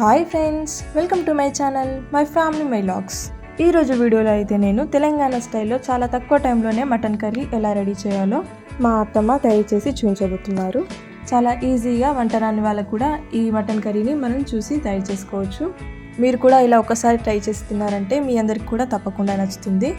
Hi friends welcome to my channel my family my logs. ఈరోజు వీడియోలో అయితే నేను తెలంగాణ స్టైల్లో చాలా తక్కువ టైంలోనే మటన్ కర్రీ ఎలా రెడీ చేయాలో మా అత్తమ్మ తయారు చేసి చూపించబోతున్నారు. చాలా ఈజీగా వంట రాని వాళ్ళకు కూడా ఈ మటన్ కర్రీని మనం చూసి తయారు చేసుకోవచ్చు. మీరు కూడా ఇలా ఒకసారి ట్రై చేస్తున్నారంటే మీ అందరికి కూడా తప్పకుండా నచ్చుతుంది.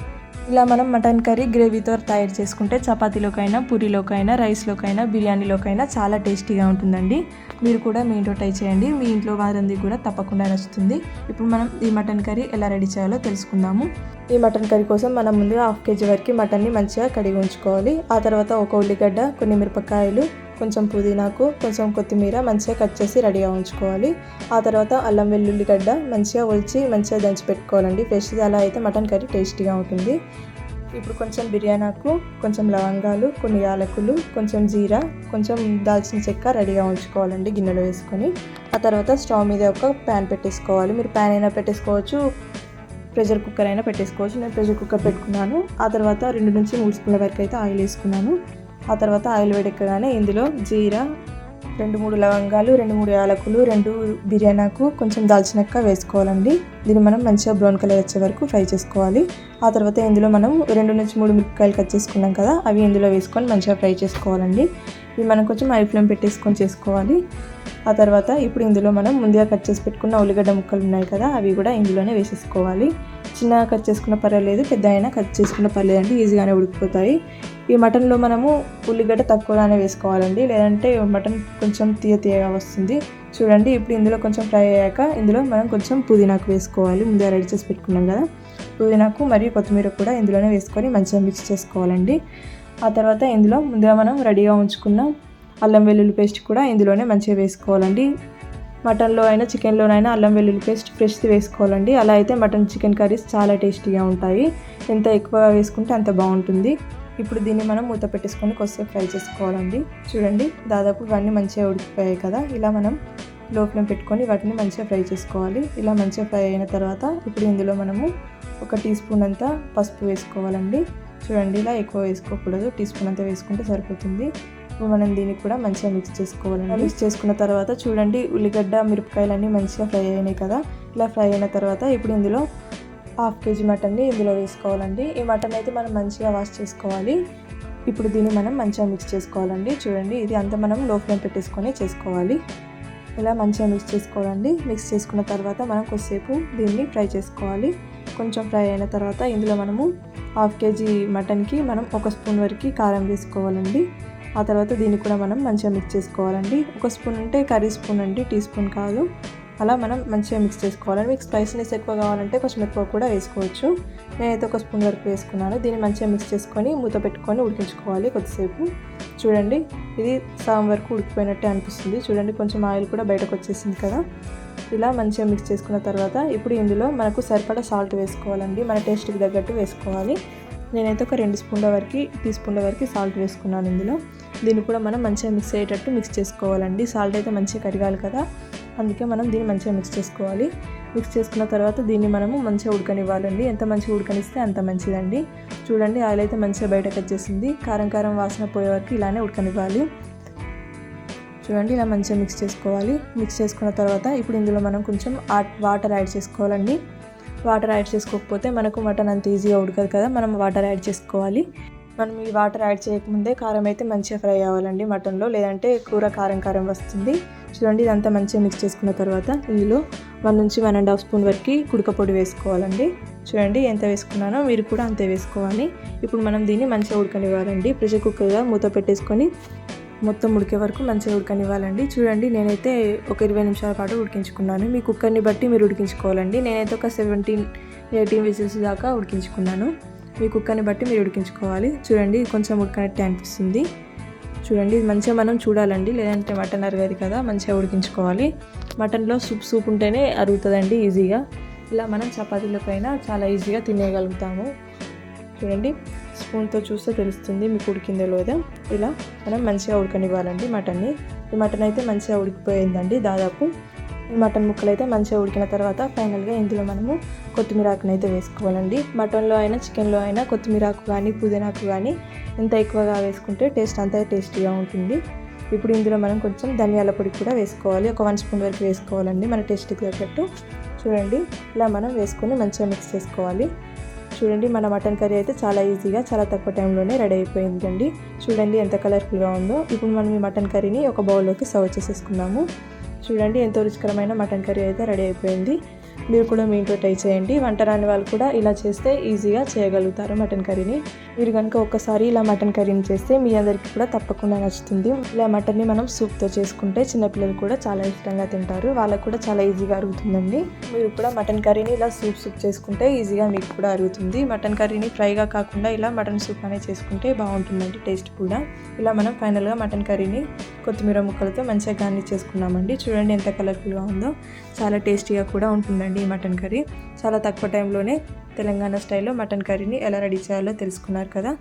ఇలా మనం మటన్ కర్రీ గ్రేవీతో తయారు చేసుకుంటే చపాతీలోకైనా పూరీలోకైనా రైస్లోకైనా బిర్యానీలోకైనా చాలా టేస్టీగా ఉంటుందండి. మీరు కూడా మీ ఇంట్లో ట్రై చేయండి. మీ ఇంట్లో వారందరికీ కూడా తప్పకుండా నచ్చుతుంది. ఇప్పుడు మనం ఈ మటన్ కర్రీ ఎలా రెడీ చేయాలో తెలుసుకుందాము. ఈ మటన్ కర్రీ కోసం మనం ముందుగా హాఫ్ కేజీ వరకు మటన్ని మంచిగా కడిగి ఉంచుకోవాలి. ఆ తర్వాత ఒక ఉల్లిగడ్డ కొన్ని మిరపకాయలు కొంచెం పుదీనాకు కొంచెం కొత్తిమీర మంచిగా కట్ చేసి రెడీగా ఉంచుకోవాలి. ఆ తర్వాత అల్లం వెల్లుల్లి గడ్డ మంచిగా ఒలిచి మంచిగా దంచి పెట్టుకోవాలండి. ఫ్రెష్గా అలా అయితే మటన్ కర్రీ టేస్టీగా ఉంటుంది. ఇప్పుడు కొంచెం బిర్యానాకు కొంచెం లవంగాలు కొన్ని యాలకులు కొంచెం జీరా కొంచెం దాల్చిన చెక్క రెడీగా ఉంచుకోవాలండి గిన్నెలో వేసుకొని. ఆ తర్వాత స్టవ్ మీద ఒక ప్యాన్ పెట్టేసుకోవాలి. మీరు ప్యాన్ అయినా పెట్టేసుకోవచ్చు ప్రెషర్ కుక్కర్ అయినా పెట్టేసుకోవచ్చు. నేను ప్రెషర్ కుక్కర్ పెట్టుకున్నాను. ఆ తర్వాత రెండు నుంచి మూడు స్పూన్ల వరకు అయితే ఆయిల్ వేసుకున్నాను. ఆ తర్వాత ఆయిల్ వేడెక్కగానే ఇందులో జీరా రెండు మూడు లవంగాలు రెండు మూడు యాలకులు రెండు బిర్యానాకు కొంచెం దాల్చినక్క వేసుకోవాలండి. దీన్ని మనం మంచిగా బ్రౌన్ కలర్ వచ్చే వరకు ఫ్రై చేసుకోవాలి. ఆ తర్వాత ఇందులో మనం రెండు నుంచి మూడు మిరపకాయలు కట్ చేసుకున్నాం కదా అవి ఇందులో వేసుకొని మంచిగా ఫ్రై చేసుకోవాలండి. ఇవి మనం కొంచెం ఐ ఫ్లేమ్ పెట్టేసుకొని చేసుకోవాలి. ఆ తర్వాత ఇప్పుడు ఇందులో మనం ముందుగా కట్ చేసి పెట్టుకున్న ఉల్లిగడ్డ ముక్కలు ఉన్నాయి కదా అవి కూడా ఇందులోనే వేసేసుకోవాలి. చిన్నగా కట్ చేసుకున్న పర్వాలేదు పెద్ద అయినా కట్ చేసుకున్న పర్లేదండి ఈజీగానే ఉడికిపోతాయి. ఈ మటన్లో మనము ఉల్లిగడ్డ తక్కువగానే వేసుకోవాలండి. లేదంటే మటన్ కొంచెం తీయ తీయగా వస్తుంది. చూడండి ఇప్పుడు ఇందులో కొంచెం ఫ్రై అయ్యాక ఇందులో మనం కొంచెం పుదీనాకు వేసుకోవాలి. ముందే రెడీ చేసి పెట్టుకున్నాం కదా. పుదీనాకు మరియు కొత్తిమీర కూడా ఇందులోనే వేసుకొని మంచిగా మిక్స్ చేసుకోవాలండి. ఆ తర్వాత ఇందులో ముందుగా మనం రెడీగా ఉంచుకున్న అల్లం వెల్లుల్లి పేస్ట్ కూడా ఇందులోనే మంచిగా వేసుకోవాలండి. మటన్లో అయినా చికెన్లోనైనా అల్లం వెల్లుల్లి పేస్ట్ ఫ్రెష్ది వేసుకోవాలండి. అలా అయితే మటన్ చికెన్ కర్రీస్ చాలా టేస్టీగా ఉంటాయి. ఎంత ఎక్కువగా వేసుకుంటే అంత బాగుంటుంది. ఇప్పుడు దీన్ని మనం మూత పెట్టేసుకొని కొద్దిసేపు ఫ్రై చేసుకోవాలండి. చూడండి దాదాపు ఇవన్నీ మంచిగా ఉడికిపోయాయి కదా. ఇలా మనం లో ఫ్లేమ్ పెట్టుకొని వాటిని మంచిగా ఫ్రై చేసుకోవాలి. ఇలా మంచిగా ఫ్రై అయిన తర్వాత ఇప్పుడు ఇందులో మనము ఒక టీ స్పూన్ అంతా పసుపు వేసుకోవాలండి. చూడండి ఇలా ఎక్కువ వేసుకోకూడదు. టీ స్పూన్ అంతా వేసుకుంటే సరిపోతుంది. మనం దీన్ని కూడా మంచిగా మిక్స్ చేసుకోవాలండి. మిక్స్ చేసుకున్న తర్వాత చూడండి ఉల్లిగడ్డ మిరపకాయలన్నీ మంచిగా ఫ్రై అయినాయి కదా. ఇలా ఫ్రై అయిన తర్వాత ఇప్పుడు ఇందులో హాఫ్ కేజీ మటన్ని ఇందులో వేసుకోవాలండి. ఈ మటన్ అయితే మనం మంచిగా వాష్ చేసుకోవాలి. ఇప్పుడు దీన్ని మనం మంచిగా మిక్స్ చేసుకోవాలండి. చూడండి ఇది అంతా మనం లో ఫ్లేమ్ పెట్టేసుకొని చేసుకోవాలి. ఇలా మంచిగా మిక్స్ చేసుకోవాలండి. మిక్స్ చేసుకున్న తర్వాత మనం కొద్దిసేపు దీన్ని ఫ్రై చేసుకోవాలి. కొంచెం ఫ్రై అయిన తర్వాత ఇందులో మనము హాఫ్ కేజీ మటన్కి మనం ఒక స్పూన్ వరకు కారం వేసుకోవాలండి. ఆ తర్వాత దీన్ని కూడా మనం మంచిగా మిక్స్ చేసుకోవాలండి. ఒక స్పూన్ అంటే కర్రీ స్పూన్ అండి టీ స్పూన్ కాదు. అలా మనం మంచిగా మిక్స్ చేసుకోవాలి. మీకు స్పైసీనెస్ ఎక్కువ కావాలంటే కొంచెం ఎక్కువ కూడా వేసుకోవచ్చు. నేనైతే ఒక స్పూన్ వరకు వేసుకున్నాను. దీన్ని మంచిగా మిక్స్ చేసుకొని మూత పెట్టుకొని ఉడికించుకోవాలి కొద్దిసేపు. చూడండి ఇది సగం వరకు ఉడికిపోయినట్టే అనిపిస్తుంది. చూడండి కొంచెం ఆయిల్ కూడా బయటకు వచ్చేసింది కదా. ఇలా మంచిగా మిక్స్ చేసుకున్న తర్వాత ఇప్పుడు ఇందులో మనకు సరిపడా సాల్ట్ వేసుకోవాలండి. మన టేస్ట్కి తగ్గట్టు వేసుకోవాలి. నేనైతే ఒక రెండు స్పూన్ల వరకు టీ స్పూన్ల వరకు సాల్ట్ వేసుకున్నాను ఇందులో. దీన్ని కూడా మనం మంచిగా మిక్స్ అయ్యేటట్టు మిక్స్ చేసుకోవాలండి. సాల్ట్ అయితే మంచిగా కరగాలి కదా. అందుకే మనం దీన్ని మంచిగా మిక్స్ చేసుకోవాలి. మిక్స్ చేసుకున్న తర్వాత దీన్ని మనము మంచిగా ఉడకనివ్వాలండి. ఎంత మంచిగా ఉడకనిస్తే అంత మంచిదండి. చూడండి ఆయిల్ అయితే మంచిగా బయటకు వచ్చేసింది. కారం కారం వాసన పోయే వరకు ఇలానే ఉడకనివ్వాలి. చూడండి ఇలా మంచిగా మిక్స్ చేసుకోవాలి. మిక్స్ చేసుకున్న తర్వాత ఇప్పుడు ఇందులో మనం కొంచెం వాటర్ యాడ్ చేసుకోవాలండి. వాటర్ యాడ్ చేసుకోకపోతే మనకు మటన్ అంత ఈజీగా ఉడకదు కదా. మనం వాటర్ యాడ్ చేసుకోవాలి. మనం ఈ వాటర్ యాడ్ చేయకముందే కారం అయితే మంచిగా ఫ్రై అవ్వాలండి మటన్లో. లేదంటే కూర కారం కారం వస్తుంది. చూడండి ఇదంతా మంచిగా మిక్స్ చేసుకున్న తర్వాత ఇందులో వన్ నుంచి వన్ అండ్ హాఫ్ స్పూన్ వరకు కుడకపొడి వేసుకోవాలండి. చూడండి ఎంత వేసుకున్నానో మీరు కూడా అంతే వేసుకోవాలి. ఇప్పుడు మనం దీన్ని మంచిగా ఉడకనివ్వాలండి. ప్రెషర్ కుక్కర్గా మూత పెట్టేసుకొని మొత్తం ఉడికే వరకు మంచిగా ఉడకనివ్వాలండి. చూడండి నేనైతే ఒక ఇరవై నిమిషాల పాటు ఉడికించుకున్నాను. మీ కుక్కర్ని బట్టి మీరు ఉడికించుకోవాలండి. నేనైతే ఒక సెవెంటీన్ ఎయిటీన్ విజిల్స్ దాకా ఉడికించుకున్నాను. మీ కుక్కని బట్టి మీరు ఉడికించుకోవాలి. చూడండి కొంచెం ఉడకనట్టే అనిపిస్తుంది. చూడండి ఇది మంచిగా మనం చూడాలండి. లేదంటే మటన్ అరగదు కదా మంచిగా ఉడికించుకోవాలి. మటన్లో సూప్ సూప్ ఉంటేనే అరుగుతుందండి ఈజీగా. ఇలా మనం చపాతీలపైన చాలా ఈజీగా తినేయగలుగుతాము. చూడండి స్పూన్తో చూస్తే తెలుస్తుంది మీకు ఉడికిందో లేదా. ఇలా మనం మంచిగా ఉడకనివ్వాలండి మటన్ని. ఈ మటన్ అయితే మంచిగా ఉడికిపోయిందండి దాదాపు. ఈ మటన్ ముక్కలు అయితే మంచిగా ఉడికిన తర్వాత ఫైనల్గా ఇందులో మనము కొత్తిమీర ఆకును అయితే వేసుకోవాలండి. మటన్లో అయినా చికెన్లో అయినా కొత్తిమీరాకు కానీ పుదీనాకు కానీ ఎంత ఎక్కువగా వేసుకుంటే టేస్ట్ అంతా టేస్టీగా ఉంటుంది. ఇప్పుడు ఇందులో మనం కొంచెం ధనియాల పొడి కూడా వేసుకోవాలి. ఒక వన్ స్పూన్ వరకు వేసుకోవాలండి మన టేస్ట్కి తగ్గట్టు. చూడండి ఇలా మనం వేసుకొని మంచిగా మిక్స్ చేసుకోవాలి. చూడండి మన మటన్ కర్రీ అయితే చాలా ఈజీగా చాలా తక్కువ టైంలోనే రెడీ అయిపోయిందండి. చూడండి ఎంత కలర్ఫుల్గా ఉందో. ఇప్పుడు మనం ఈ మటన్ కర్రీని ఒక బౌల్లోకి సర్వ్ చేసేసుకున్నాము చూడండి ఎంతో రుచికరమైన మటన్ కర్రీ అయితే రెడీ అయిపోయింది. మీరు కూడా మీ ఇంట్లో ట్రై చేయండి. వంట రాని వాళ్ళు కూడా ఇలా చేస్తే ఈజీగా చేయగలుగుతారు మటన్ కర్రీని. మీరు కనుక ఒక్కసారి ఇలా మటన్ కర్రీని చేస్తే మీ అందరికీ కూడా తప్పకుండా నచ్చుతుంది. ఇలా మటన్ని మనం సూప్తో చేసుకుంటే చిన్నపిల్లలు కూడా చాలా ఇష్టంగా తింటారు. వాళ్ళకు కూడా చాలా ఈజీగా అరుగుతుందండి. మీరు కూడా మటన్ కర్రీని ఇలా సూప్ సూప్ చేసుకుంటే ఈజీగా మీకు కూడా అరుగుతుంది. మటన్ కర్రీని ఫ్రైగా కాకుండా ఇలా మటన్ సూప్ అనేది చేసుకుంటే బాగుంటుందండి టేస్ట్ కూడా. ఇలా మనం ఫైనల్గా మటన్ కర్రీని కొత్తిమీర ముక్కలతో మంచిగా గార్నిష్ చేసుకున్నామండి. చూడండి ఎంత కలర్ఫుల్గా ఉందో. చాలా టేస్టీగా కూడా ఉంటుందండి ఈ మటన్ కర్రీ. చాలా తక్కువ టైంలోనే తెలంగాణ స్టైల్లో మటన్ కర్రీని ఎలా రెడీ చేయాలో తెలుసుకున్నారు కదా.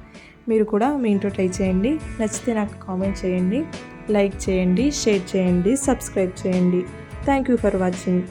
మీరు కూడా మీ ఇంట్లో ట్రై చేయండి. నచ్చితే నాకు కామెంట్ చేయండి. లైక్ చేయండి షేర్ చేయండి సబ్స్క్రైబ్ చేయండి. Thank you for watching.